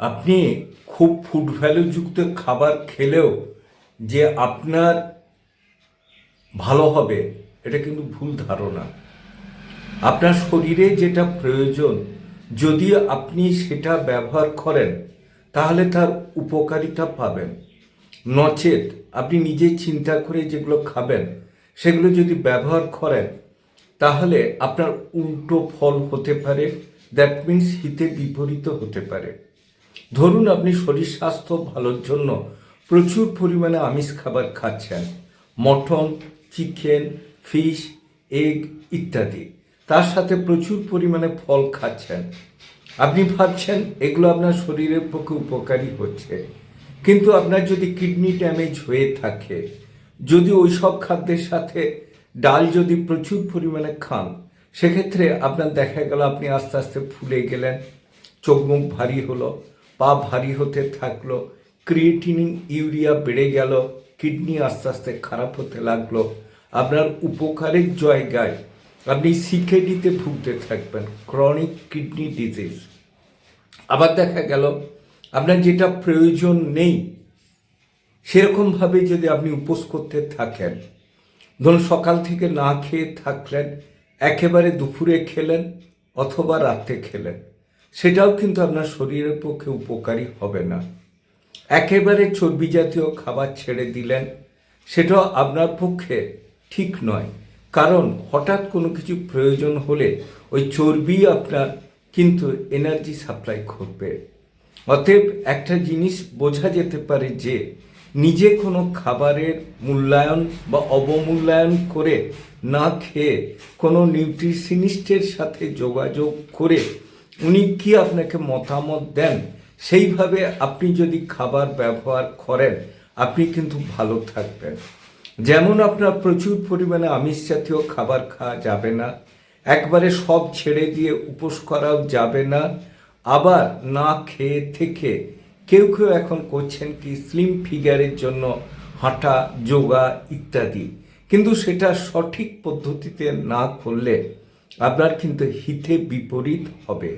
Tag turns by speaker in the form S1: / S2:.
S1: আপনি খুব ফুড ভ্যালুযুক্ত খাবার খেলেও যে আপনার ভালো হবে, এটা কিন্তু ভুল ধারণা। আপনার শরীরে যেটা প্রয়োজন, যদি আপনি সেটা ব্যবহার করেন, তাহলে তার উপকারিতা পাবেন। নচেত আপনি নিজে চিন্তা করে যেগুলো খাবেন, সেগুলো যদি ব্যবহার করেন, তাহলে আপনার উল্টো ফল হতে পারে দ্যাট মিন্স হিতে বিপরীত হতে পারে। ধরুন আপনি শরীর স্বাস্থ্য ভালোর জন্য প্রচুর পরিমাণে আমিষ খাবার খাচ্ছেন। মটন, চিকেন, ফিশ, এগ ইত্যাদি। তার সাথে প্রচুর পরিমাণে ফল খাচ্ছেন। আপনি ভাবছেন, এগুলো আপনার শরীরের পক্ষে উপকারী হচ্ছে। কিন্তু আপনার যদি কিডনি ড্যামেজ হয়ে থাকে, যদি ওই সব খাদ্যের সাথে ডাল যদি প্রচুর পরিমাণে খান, সেক্ষেত্রে আপনার দেখা গেল আপনি আস্তে আস্তে ফুলে গেলেন, চোখ মুখ ভারী হলো পা ভারী হতে থাকল ক্রিয়েটিনিন ইউরিয়া বেড়ে গেল কিডনি আস্তে আস্তে খারাপ হতে লাগল। আপনার উপকারের জায়গায় আপনি সিকেডিতে ভুগতে থাকবেন ক্রনিক কিডনি ডিজিজ আবার দেখা গেল, আপনার যেটা প্রয়োজন নেই, সেরকমভাবে যদি আপনি উপোস করতে থাকেন, ধরুন সকাল থেকে না খেয়ে থাকলেন, একেবারে দুপুরে খেলেন অথবা রাতে খেলেন। সেটাও কিন্তু আপনার শরীরের পক্ষে উপকারী হবে না। একেবারে চর্বি জাতীয় খাবার ছেড়ে দিলেন, সেটাও আপনার পক্ষে ঠিক নয়। কারণ হঠাৎ কোনো কিছু প্রয়োজন হলে ওই চর্বি আপনার কিন্তু এনার্জি সাপ্লাই করবে। অতএব একটা জিনিস বোঝা যেতে পারে যে, নিজে কোনো খাবারের মূল্যায়ন বা অবমূল্যায়ন করে না খেয়ে কোনো নিউট্রিশনিস্টের সাথে যোগাযোগ করে উনি কি আপনাকে মতামত দেন? সেইভাবে আপনি যদি খাবার ব্যবহার করেন, আপনি কিন্তু ভালো থাকবেন। যেমন আপনার প্রচুর পরিমাণে আমিষ জাতীয় খাবার খাওয়া যাবে না, একবারে সব ছেড়ে দিয়ে উপোস করাও যাবে না, আবার না খেয়ে থেকে কেউ কেউ এখন করছেন কি স্লিম ফিগারের জন্য হাঁটা, যোগা ইত্যাদি। কিন্তু সেটা সঠিক পদ্ধতিতে না করলে আপনার কিন্তু হিতে বিপরীত হবে।